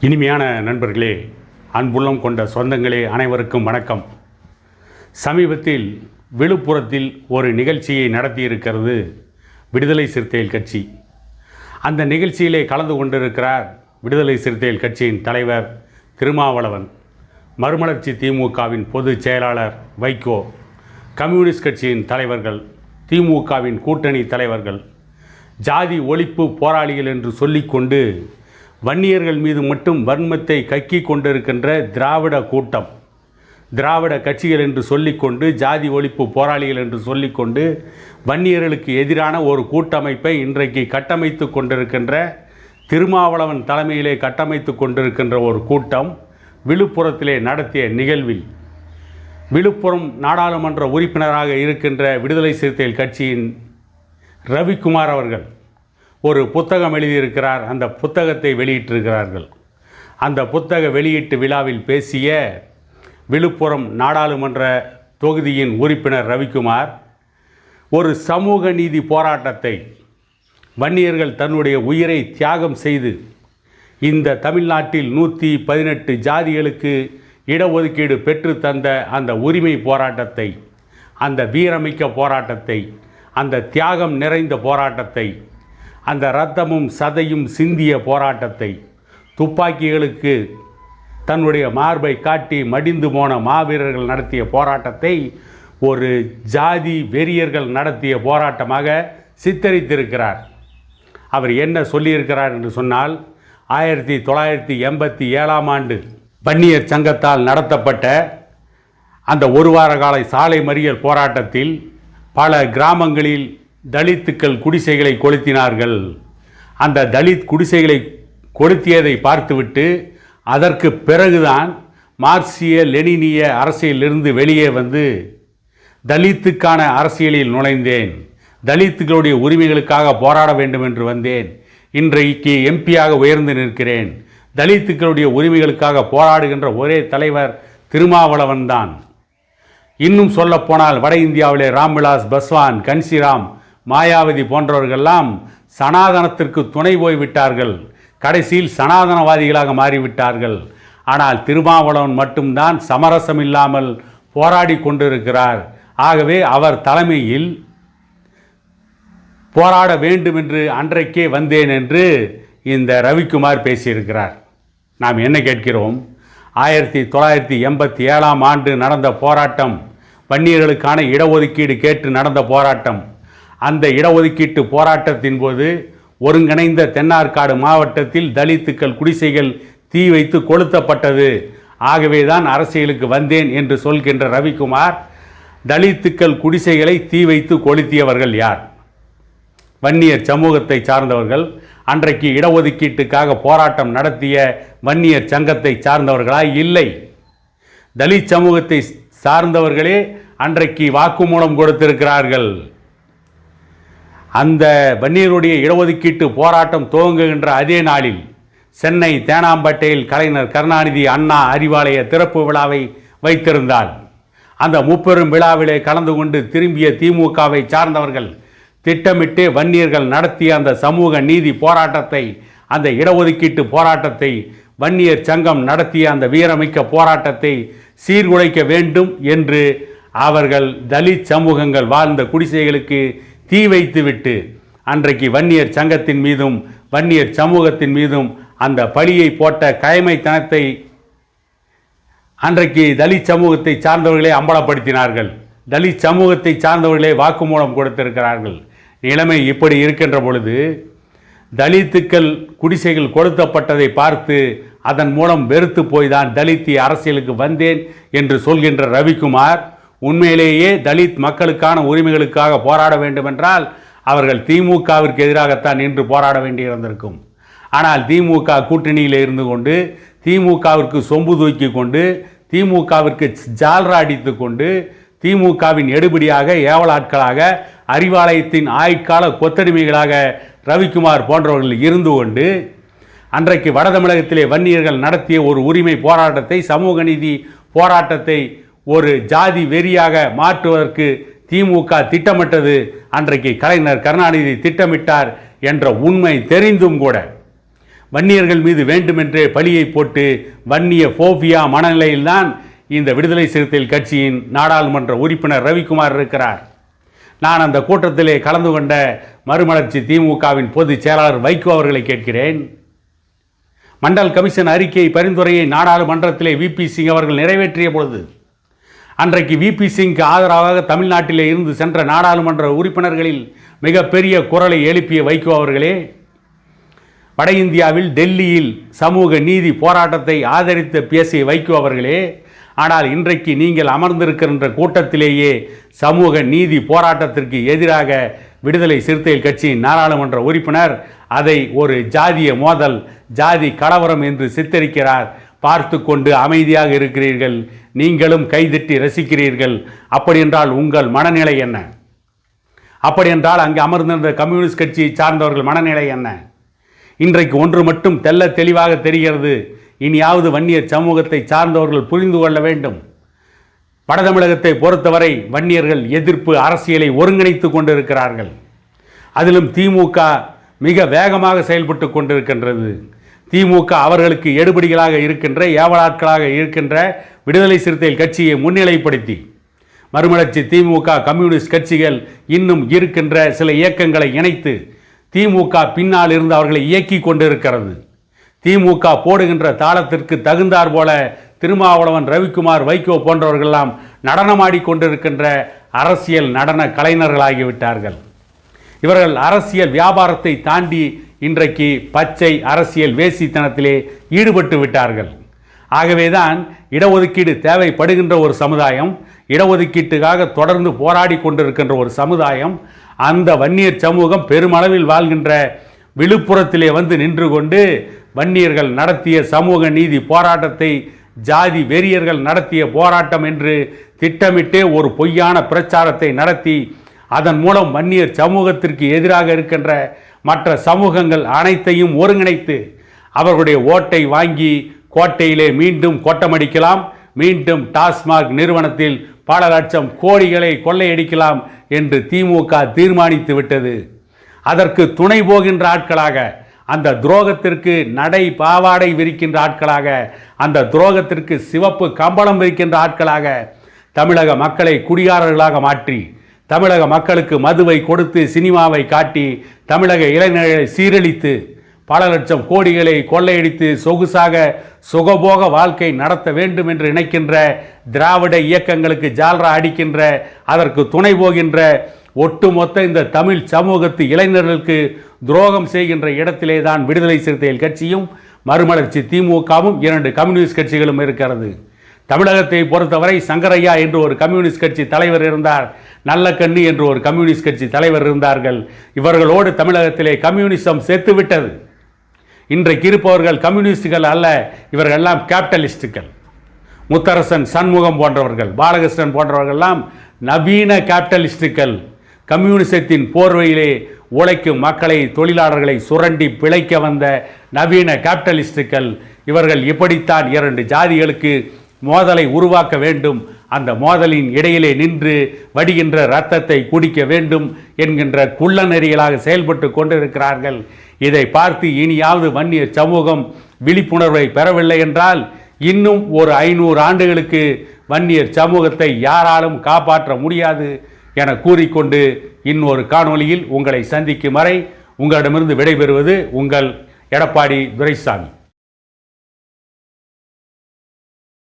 இனிமையான நண்பர்களே அன்புள்ளம் கொண்ட சொந்தங்களே அனைவருக்கும் வணக்கம். சமீபத்தில் விழுப்புரத்தில் ஒரு நிகழ்ச்சியை நடத்தியிருக்கிறது விடுதலை சிறுத்தைகள் கட்சி. அந்த நிகழ்ச்சியிலே கலந்து கொண்டிருக்கிறார் விடுதலை சிறுத்தைகள் கட்சியின் தலைவர் திருமாவளவன். மறுமலர்ச்சி திமுகவின் பொதுச் செயலாளர் வைகோ. கம்யூனிஸ்ட் கட்சியின் தலைவர்கள் திமுகவின் கூட்டணி தலைவர்கள். ஜாதி ஒழிப்பு போராளிகள் என்று சொல்லிக்கொண்டு வன்னியர்கள் மீது மட்டும் வன்மத்தை கக்கி கொண்டிருக்கின்ற திராவிட கூட்டம். திராவிட கட்சிகள் என்று சொல்லிக்கொண்டு ஜாதி ஒழிப்பு போராளிகள் என்று சொல்லிக்கொண்டு வன்னியர்களுக்கு எதிரான ஒரு கூட்டமைப்பை இன்றைக்கு கட்டமைத்து கொண்டிருக்கின்ற திருமாவளவன் தலைமையிலே கட்டமைத்து கொண்டிருக்கின்ற ஒரு கூட்டம் விழுப்புரத்திலே நடத்திய நிகழ்வில். விழுப்புரம் நாடாளுமன்ற உறுப்பினராக இருக்கின்ற விடுதலை சிறுத்தைகள் கட்சியின் ரவிக்குமார் அவர்கள் ஒரு புத்தகம் எழுதியிருக்கிறார். அந்த புத்தகத்தை வெளியிட்டிருக்கிறார்கள். அந்த புத்தக வெளியீட்டு விழாவில் பேசிய விழுப்புரம் நாடாளுமன்ற தொகுதியின் உறுப்பினர் ரவிக்குமார் ஒரு சமூக நீதி போராட்டத்தை வன்னியர்கள் தன்னுடைய உயிரை தியாகம் செய்து இந்த தமிழ்நாட்டில் நூற்றி பதினெட்டு ஜாதிகளுக்கு இடஒதுக்கீடு பெற்று தந்த அந்த உரிமை போராட்டத்தை அந்த வீரமிக்க போராட்டத்தை அந்த தியாகம் நிறைந்த போராட்டத்தை அந்த இரத்தமும் சதையும் சிந்திய போராட்டத்தை துப்பாக்கிகளுக்கு தன்னுடைய மார்பை காட்டி மடிந்து போன மாவீரர்கள் நடத்திய போராட்டத்தை ஒரு ஜாதி வெறியர்கள் நடத்திய போராட்டமாக சித்தரித்திருக்கிறார். அவர் என்ன சொல்லியிருக்கிறார் என்று சொன்னால் ஆயிரத்தி தொள்ளாயிரத்தி எண்பத்தி ஏழாம் ஆண்டு பன்னியர் சங்கத்தால் நடத்தப்பட்ட அந்த ஒரு வார கால சாலை மறியல் போராட்டத்தில் பல கிராமங்களில் தலித்துக்கள் குடிசைகளை கொளுத்தினார்கள். அந்த தலித் குடிசைகளை கொளுத்தியதை பார்த்துவிட்டு அதற்கு பிறகுதான் மார்க்சிய லெனினிய அரசியலிருந்து வெளியே வந்து தலித்துக்கான அரசியலில் நுழைந்தேன். தலித்துகளுடைய உரிமைகளுக்காக போராட வேண்டும் என்று வந்தேன். இன்றைக்கு எம்பியாக உயர்ந்து நிற்கிறேன். தலித்துக்களுடைய உரிமைகளுக்காக போராடுகின்ற ஒரே தலைவர் திருமாவளவன் தான் இன்னும் சொல்லப்போனால் வட இந்தியாவிலே ராம்விலாஸ் பஸ்வான் கன்சிராம் மாயாவதி போன்றவர்கள்லாம் சனாதனத்திற்கு துணை போய்விட்டார்கள். கடைசியில் சனாதனவாதிகளாக மாறிவிட்டார்கள். ஆனால் திருமாவளவன் மட்டும்தான் சமரசம் இல்லாமல் போராடி கொண்டிருக்கிறார். ஆகவே அவர் தலைமையில் போராட வேண்டும் என்று அன்றைக்கே வந்தேன் என்று இந்த ரவிக்குமார் பேசியிருக்கிறார். நாம் என்ன கேட்கிறோம்? ஆயிரத்தி தொள்ளாயிரத்தி எண்பத்தி ஏழாம் ஆண்டு நடந்த போராட்டம் வன்னியர்களுக்கான இடஒதுக்கீடு கேட்டு நடந்த போராட்டம் அந்த இடஒதுக்கீட்டு போராட்டத்தின் போது ஒருங்கிணைந்த தென்னார்காடு மாவட்டத்தில் தலித்துக்கள் குடிசைகள் தீ வைத்து கொளுத்தப்பட்டது. ஆகவே தான் அரசியலுக்கு வந்தேன் என்று சொல்கின்ற ரவிக்குமார் தலித்துக்கள் குடிசைகளை தீ வைத்து கொளுத்தியவர்கள் யார்? வன்னியர் சமூகத்தை சார்ந்தவர்கள் அன்றைக்கு இடஒதுக்கீட்டுக்காக போராட்டம் நடத்திய வன்னியர் சங்கத்தை சார்ந்தவர்களா இல்லை. தலித் சமூகத்தை சார்ந்தவர்களே அன்றைக்கு வாக்குமூலம் கொடுத்திருக்கிறார்கள். அந்த வன்னியருடைய இடஒதுக்கீட்டு போராட்டம் துவங்குகின்ற அதே நாளில் சென்னை தேனாம்பேட்டையில் கலைஞர் கருணாநிதி அண்ணா அறிவாலய திறப்பு விழாவை வைத்திருந்தார். அந்த முப்பெரும் விழாவிலே கலந்து கொண்டு திரும்பிய திமுகவை சார்ந்தவர்கள் திட்டமிட்டு வன்னியர்கள் நடத்திய அந்த சமூக நீதி போராட்டத்தை அந்த இடஒதுக்கீட்டு போராட்டத்தை வன்னியர் சங்கம் நடத்திய அந்த வீரமிக்க போராட்டத்தை சீர்குலைக்க வேண்டும் என்று அவர்கள் தலித் சமூகங்கள் வாழ்ந்த குடிசைகளுக்கு தீ வைத்துவிட்டு அன்றைக்கு வன்னியர் சங்கத்தின் மீதும் வன்னியர் சமூகத்தின் மீதும் அந்த பழியை போட்ட கயமைத்தனத்தை அன்றைக்கு தலித் சமூகத்தை சார்ந்தவர்களே அம்பலப்படுத்தினார்கள். தலித் சமூகத்தை சார்ந்தவர்களே வாக்குமூலம் கொடுத்திருக்கிறார்கள். நிலைமை இப்படி இருக்கின்ற பொழுது தலித்துக்கள் குடிசைகள் கொளுத்தப்பட்டதை பார்த்து அதன் மூலம் வெறுத்து போய்தான் தலித்தி அரசியலுக்கு வந்தேன் என்று சொல்கின்ற ரவிக்குமார் உண்மையிலேயே தலித் மக்களுக்கான உரிமைகளுக்காக போராட வேண்டுமென்றால் அவர்கள் திமுகவிற்கு எதிராகத்தான் நின்று போராட வேண்டியிருந்திருக்கும். ஆனால் திமுக கூட்டணியில் இருந்து கொண்டு திமுகவிற்கு சொம்பு தூக்கி கொண்டு திமுகவிற்கு ஜால்ரா அடித்து கொண்டு திமுகவின் எடுபடியாக ஏவலாட்களாக அறிவாலயத்தின் ஆயுட்கால கொத்தடிமைகளாக ரவிக்குமார் போன்றவர்கள் இருந்து கொண்டு அன்றைக்கு வட தமிழகத்திலே வன்னியர்கள் நடத்திய ஒரு உரிமை போராட்டத்தை சமூக நீதி போராட்டத்தை ஒரு ஜாதி வெறியாக மாற்றுவதற்கு திமுக திட்டமிட்டது. அன்றைக்கு கலைஞர் கருணாநிதி திட்டமிட்டார் என்ற உண்மை தெரிந்தும் கூட. வன்னியர்கள் மீது வேண்டுமென்றே பழியை போட்டு வன்னிய போபியா மனநிலையில்தான் இந்த விடுதலை சிறுத்தைகள் கட்சியின் நாடாளுமன்ற உறுப்பினர் ரவிக்குமார் இருக்கிறார். நான் அந்த கூட்டத்திலே கலந்து கொண்ட மறுமலர்ச்சி திமுகவின் பொதுச் செயலாளர் வைகோ அவர்களை கேட்கிறேன். மண்டல் கமிஷன் அறிக்கை பரிந்துரையை நாடாளுமன்றத்திலே விபி சிங் அவர்கள் நிறைவேற்றிய பொழுது அன்றைக்கு விபி சிங்க்கு ஆதரவாக தமிழ்நாட்டிலே இருந்து சென்ற நாடாளுமன்ற உறுப்பினர்களில் மிகப்பெரிய குரலை எழுப்பிய வைகோ அவர்களே வட இந்தியாவில் டெல்லியில் சமூக நீதி போராட்டத்தை ஆதரித்து பேசிய வைகோ அவர்களே ஆனால் இன்றைக்கு நீங்கள் அமர்ந்திருக்கின்ற கூட்டத்திலேயே சமூக நீதி போராட்டத்திற்கு எதிராக விடுதலை சிறுத்தைகள் கட்சியின் நாடாளுமன்ற உறுப்பினர் அதை ஒரு ஜாதிய மோதல் ஜாதி கலவரம் என்று சித்தரிக்கிறார் பார்த்து கொண்டு அமைதியாக இருக்கிறீர்கள். நீங்களும் கைதட்டி ரசிக்கிறீர்கள். அப்படி என்றால் உங்கள் மனநிலை என்ன? அப்படி என்றால் அங்கே அமர்ந்திருந்த கம்யூனிஸ்ட் கட்சியை சார்ந்தவர்கள் மனநிலை என்ன? இன்றைக்கு ஒன்று மட்டும் தெல்ல தெளிவாக தெரிகிறது. இனியாவது வன்னியர் சமூகத்தை சார்ந்தவர்கள் புரிந்து கொள்ள வேண்டும். வடதமிழகத்தை பொறுத்தவரை வன்னியர்கள் எதிர்ப்பு அரசியலை ஒருங்கிணைத்து கொண்டிருக்கிறார்கள். அதிலும் திமுக மிக வேகமாக செயல்பட்டு கொண்டிருக்கின்றது. திமுக அவர்களுக்கு எடுபடிகளாக இருக்கின்ற ஏவலாட்களாக இருக்கின்ற விடுதலை சிறுத்தைகள் கட்சியை முன்னிலைப்படுத்தி மறுமலர்ச்சி திமுக கம்யூனிஸ்ட் கட்சிகள் இன்னும் இருக்கின்ற சில இயக்கங்களை இணைத்து திமுக பின்னால் இருந்து அவர்களை இயக்கி கொண்டிருக்கிறது. திமுக போடுகின்ற தாளத்திற்கு தகுந்தார் போல திருமாவளவன் ரவிக்குமார் வைகோ போன்றவர்களெல்லாம் நடனமாடி கொண்டிருக்கின்ற அரசியல் நடன கலைஞர்களாகிவிட்டார்கள் இவர்கள் அரசியல் வியாபாரத்தை தாண்டி இன்றைக்கு பச்சை அரசியல் வேசித்தனத்திலே ஈடுபட்டு விட்டார்கள். ஆகவேதான் இடஒதுக்கீடு தேவைப்படுகின்ற ஒரு சமுதாயம் இடஒதுக்கீட்டுக்காக தொடர்ந்து போராடி கொண்டிருக்கின்ற ஒரு சமுதாயம் அந்த வன்னியர் சமூகம் பெருமளவில் வாழ்கின்ற விழுப்புரத்திலே வந்து நின்று கொண்டு வன்னியர்கள் நடத்திய சமூக நீதி போராட்டத்தை ஜாதி வெறியர்கள் நடத்திய போராட்டம் என்று திட்டமிட்டே ஒரு பொய்யான பிரச்சாரத்தை நடத்தி அதன் மூலம் வன்னியர் சமூகத்திற்கு எதிராக இருக்கின்ற மற்ற சமூகங்கள் அனைத்தையும் ஒருங்கிணைத்து அவர்களுடைய ஓட்டை வாங்கி கோட்டையிலே மீண்டும் கொட்டமடிக்கலாம். மீண்டும் டாஸ்மாக் நிறுவனத்தில் பல லட்சம் கோடிகளை கொள்ளையடிக்கலாம் என்று திமுக தீர்மானித்து விட்டது. அதற்கு துணை போகின்ற ஆட்களாக அந்த துரோகத்திற்கு நடை பாவாடை விரிக்கின்ற ஆட்களாக அந்த துரோகத்திற்கு சிவப்பு கம்பளம் விரிக்கின்ற ஆட்களாக தமிழக மக்களை குடிகாரர்களாக மாற்றி தமிழக மக்களுக்கு மதுவை கொடுத்து சினிமாவை காட்டி தமிழக இளைஞர்களை சீரழித்து பல லட்சம் கோடிகளை கொள்ளையடித்து சொகுசாக சுகபோக வாழ்க்கை நடத்த வேண்டும் என்று நினைக்கின்ற திராவிட இயக்கங்களுக்கு ஜால்ரா அடிக்கின்ற அதற்கு துணை போகின்ற ஒட்டுமொத்த இந்த தமிழ் சமூகத்து இளைஞர்களுக்கு துரோகம் செய்கின்ற இடத்திலே தான் விடுதலை சிறுத்தைகள் கட்சியும் மறுமலர்ச்சி திமுகவும் இரண்டு கம்யூனிஸ்ட் கட்சிகளும் இருக்கிறது. தமிழகத்தை பொறுத்தவரை சங்கரையா என்று ஒரு கம்யூனிஸ்ட் கட்சி தலைவர் இருந்தார் நல்லக்கண்ணு என்று ஒரு கம்யூனிஸ்ட் கட்சி தலைவர் இருந்தார்கள். இவர்களோடு தமிழகத்திலே கம்யூனிசம் செத்துவிட்டது. இன்றைக்கு இருப்பவர்கள் கம்யூனிஸ்டுகள் அல்ல இவர்கள் எல்லாம் கேபிட்டலிஸ்டுகள். முத்தரசன் சண்முகம் போன்றவர்கள் பாலகிருஷ்ணன் போன்றவர்கள்லாம் நவீன கேபிட்டலிஸ்டுகள். கம்யூனிசத்தின் போர்வையிலே உழைக்கும் மக்களை தொழிலாளர்களை சுரண்டி பிழைக்க வந்த நவீன கேபிட்டலிஸ்டுகள். இவர்கள் இப்படித்தான் இரண்டு ஜாதிகளுக்கு மோதலை உருவாக்க வேண்டும். அந்த மோதலின் இடையிலே நின்று வடிகின்ற இரத்தத்தை குடிக்க வேண்டும் என்கின்ற குள்ள நெறிகளாக செயல்பட்டு கொண்டிருக்கிறார்கள். இதை பார்த்து இனியாவது வன்னிய சமூகம் விழிப்புணர்வை பெறவில்லை என்றால் இன்னும் ஒரு ஐநூறு ஆண்டுகளுக்கு வன்னியர் சமூகத்தை யாராலும் காப்பாற்ற முடியாது என கூறிக்கொண்டு இன்னொரு காணொளியில் உங்களை சந்திக்கும் வரை உங்களிடமிருந்து விடைபெறுவது உங்கள் எடப்பாடி துரைசாமி.